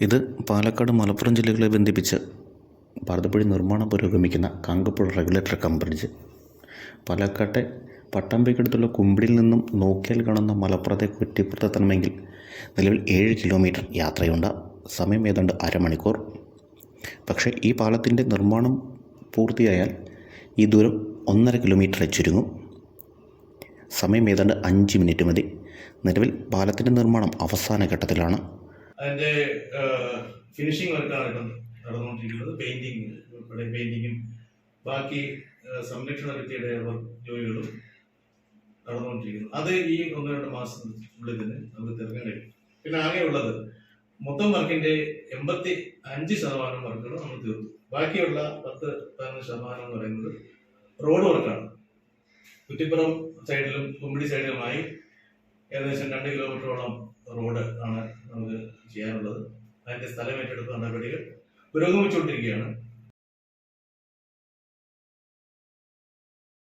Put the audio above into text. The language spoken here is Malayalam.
ഇത് പാലക്കാട് മലപ്പുറം ജില്ലകളെ ബന്ധിപ്പിച്ച് ഭാരതപ്പുഴ നിർമ്മാണം പുരോഗമിക്കുന്ന കാങ്കപ്പുഴ റെഗുലേറ്റർ കം ബ്രിഡ്ജ് പാലക്കാട്ടെ പട്ടാമ്പിക്കടുത്തുള്ള കുമ്പിടിയിൽ നിന്നും നോക്കിയാൽ കാണുന്ന മലപ്പുറത്തെ കുറ്റിപ്പുറത്തെത്തണമെങ്കിൽ നിലവിൽ ഏഴ് കിലോമീറ്റർ യാത്രയുണ്ട്. സമയം ഏതാണ്ട് അരമണിക്കൂർ. പക്ഷേ ഈ പാലത്തിന്റെ നിർമ്മാണം പൂർത്തിയായാൽ ഈ ദൂരം ഒന്നര കിലോമീറ്റർ ചുരുങ്ങും. സമയം ഏതാണ്ട് അഞ്ച് മിനിറ്റ് മതി. നിലവിൽ പാലത്തിന്റെ നിർമ്മാണം അവസാന ഘട്ടത്തിലാണ്. അതിന്റെ ഫിനിഷിംഗ് വർക്കാണ് ഇപ്പം നടന്നുകൊണ്ടിരിക്കുന്നത്. പെയിന്റിങ് ഉൾപ്പെടെ പെയിന്റിങ്ങും ബാക്കി സംരക്ഷണ ഭിത്തിയുടെ ജോലികളും നടന്നുകൊണ്ടിരിക്കുന്നു. അത് ഈ ഒന്ന് രണ്ട് മാസത്തിനുള്ളിൽ തന്നെ നമുക്ക് തീർക്കാൻ കഴിയും. പിന്നെ ആകെയുള്ളത് മൊത്തം വർക്കിന്റെ എൺപത്തി അഞ്ച് ശതമാനം വർക്കുകൾ നമ്മൾ തീർത്തു. ബാക്കിയുള്ള പത്ത് പതിനൊന്ന് ശതമാനം എന്ന് പറയുന്നത് റോഡ് വർക്കാണ് കുറ്റിപ്പുറം സൈഡിലും കുമ്പിടി സൈഡിലുമായി ഏകദേശം രണ്ട് കിലോമീറ്ററോളം റോഡ് ആണ് നമുക്ക് ചെയ്യാനുള്ളത്. അതിന്റെ സ്ഥലം ഏറ്റെടുത്ത നടപടികൾ പുരോഗമിച്ചുകൊണ്ടിരിക്കുകയാണ്.